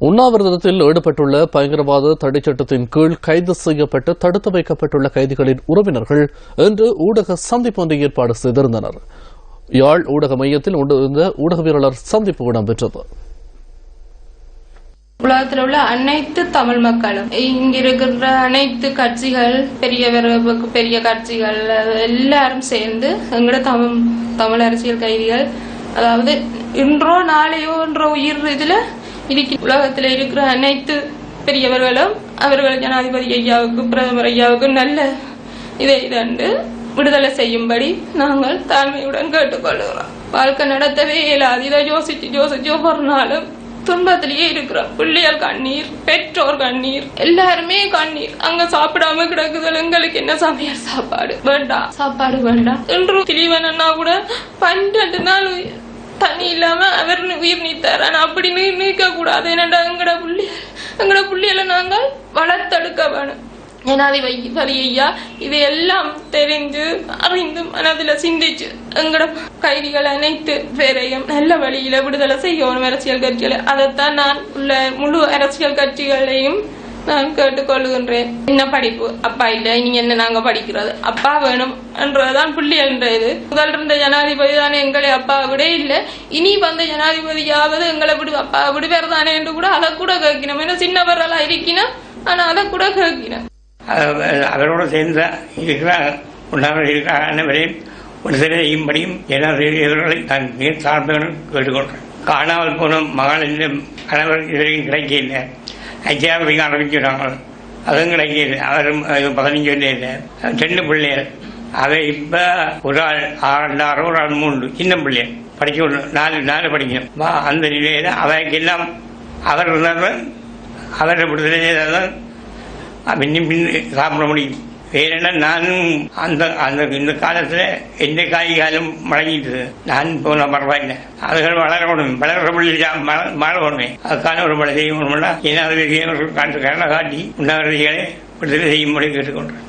உண்ணாவிரதத்தில் ஈடுபட்டுள்ள பயங்கரவாத தடைச்சட்டத்தின் கீழ் கைது செய்யப்பட்டு தடுத்து வைக்கப்பட்டுள்ள கைதிகளின் உறவினர்கள் இன்று ஊடக சந்திப்பு ஒன்றை ஏற்பாடு செய்திருந்தனர். யாழ் ஊடக மையத்தில் இந்த ஊடகவியலாளர் சந்திப்பு இடம்பெற்றது. உலகத்தில் உள்ள அனைத்து தமிழ் மக்களும் இங்கிருக்கிற அனைத்து கட்சிகள் பெரியவர் பெரிய கட்சிகள் எல்லாரும் சேர்ந்து எங்களோட தமிழ் தமிழ் அரசியல் கைதிகள் அதாவது இன்றோ நாளையோ என்ற உயிர் இதுல இருக்க உலகத்தில் இருக்கிற அனைத்து பெரியவர்களும் அவர்கள் ஜனாதிபதி ஐயாவுக்கு பிரதமர் ஐயாவுக்கு நல்ல இதை இதண்டு விடுதலை செய்யும்படி நாங்கள் தாழ்மையுடன் கேட்டுக்கொள்கிறோம். வாழ்க்கை நடத்தவே இயலாது. இதை யோசிச்சு யோசிச்சு ஒவ்வொரு நாளும் துன்பத்திலேயே இருக்கிறோம். பிள்ளைகள் கண்ணீர் பெற்றோர் கண்ணீர் எல்லாருமே கண்ணீர். அங்க சாப்பிடாம கிடக்குதல். எங்களுக்கு என்ன சமையல் சாப்பாடு? வேண்டாம் சாப்பாடு வேண்டாம் இன்று கிளீவன் அண்ணா கூட பன்னெண்டு நாள் தண்ணி இல்லாம அவர் உயிர் நீத்தார். ஆனா அப்படி நீ நீக்க கூடாது என்னடா எங்கட புள்ளி எங்கட புள்ளியில நாங்கள் வளர்த்தெடுக்க வேணும் ஜனாதிபதி ஐயா. இதையெல்லாம் தெரிஞ்சு அறிந்து மனதுல சிந்திச்சு எங்கட கைதிகள் அனைத்து பேரையும் நல்ல வழியில விடுதலை செய்யணும் அரசியல் கட்சிகளை. அதைத்தான் நான் உள்ள முழு அரசியல் கட்சிகளையும் நான் கேட்டுக்கொள்கின்றேன் என்ன படிப்பு? அப்பா இல்ல இனி என்ன நாங்க படிக்கிறது? அப்பா வேணும் என்றதுதான் புள்ளி என்ற இது முதல் இருந்த ஜனாதிபதி தானே எங்களை அப்பா விட இல்ல. இனி வந்த ஜனாதிபதியாவது எங்களை விடு. அப்பா விடுவேர் தானே என்று கூட அதை கூட கேட்கணும் ஏன்னா சின்னவரெல்லாம் இருக்கணும் ஆனா அதை கூட கேட்கணும் அஹ் அவரோடு சேர்ந்த இருக்கிற உண்ணாமல் இருக்கிறார் அனைவரையும் விடுதலை செய்யும்படியும் ஜனாதிபதிகளை நான் நீர் சார்புடன் கேட்டுக்கொள்கிறேன். காணாமல் போன மகளின் கணவர் இதுவரையும் கிடைக்கல ஐயாவுக்கு ஆரம்பிக்கிறாங்க அதுவும் கிடைக்கிது அவரும் பதினஞ்சு வயதில் ரெண்டு பிள்ளைகள். அதை இப்போ ஒரு ஆள் ஆறாறு ஒரு ஆள் மூன்று. சின்ன பிள்ளைகள் படிக்க விடணும். நாலு நாலு படிக்கணும். வா, அந்த நிலையில் அவைக்கெல்லாம் அவர் இருந்தாலும் அவரை விடுதலை செய்தால்தான் பின்னும் பின் சாப்பிட முடியும் ஏன்னா நானும் அந்த அந்த இந்த காலத்தில் எந்த காய்காலும் காலம் நான் போன பரவாயில்லை. அதுகள் வளரணும் வளர்ற புள்ளி மழை அதுக்கான ஒரு மழை செய்யணும்னா ஏன்னா அது காட்டு கரணை காட்டி உண்ணாவிரதிகளை விடுதலை செய்யும்படி கேட்டுக்கொண்டேன்